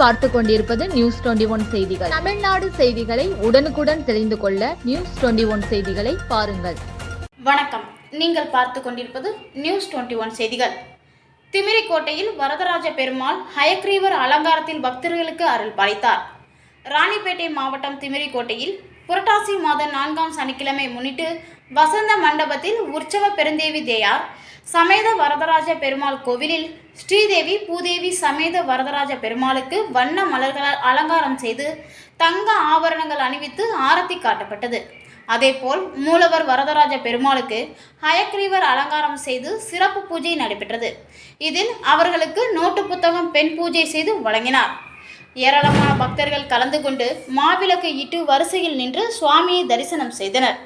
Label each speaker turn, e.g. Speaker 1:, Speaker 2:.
Speaker 1: பார்த்து கொண்டிருப்பது news twenty one செய்திகள். தமிழ்நாடு செய்திகளை உடனுக்குடன் தெரிந்து கொள்ள நியூஸ் டுவெண்டி ஒன் செய்திகளை பாருங்கள்.
Speaker 2: வணக்கம். நீங்கள் பார்த்து கொண்டிருப்பது நியூஸ் டுவெண்ட்டி ஒன் செய்திகள். திமிரிக்கோட்டையில் வரதராஜ பெருமாள் ஹயக்ரீவர் அலங்காரத்தில் பக்தர்களுக்கு அருள் பாலித்தார். ராணிப்பேட்டை மாவட்டம் திமிரிக்கோட்டையில் புரட்டாசி மாத நான்காம் சனிக்கிழமை முன்னிட்டு வசந்த மண்டபத்தில் உற்சவ பெருந்தேவி தேயார் சமேத வரதராஜ பெருமாள் கோவிலில் ஸ்ரீதேவி பூதேவி சமேத வரதராஜ பெருமாளுக்கு வண்ண மலர்களால் அலங்காரம் செய்து தங்க ஆபரணங்கள் அணிவித்து ஆரத்தி காட்டப்பட்டது. அதேபோல் மூலவர் வரதராஜ பெருமாளுக்கு ஹயக்ரீவர் அலங்காரம் செய்து சிறப்பு பூஜை நடைபெற்றது. இதில் அவர்களுக்கு நோட்டு புத்தகம் பெண் பூஜை செய்து வழங்கினார். ஏராளமான பக்தர்கள் கலந்து கொண்டு மாவிளக்கு இட்டு வரிசையில் நின்று சுவாமியை தரிசனம் செய்தனர்.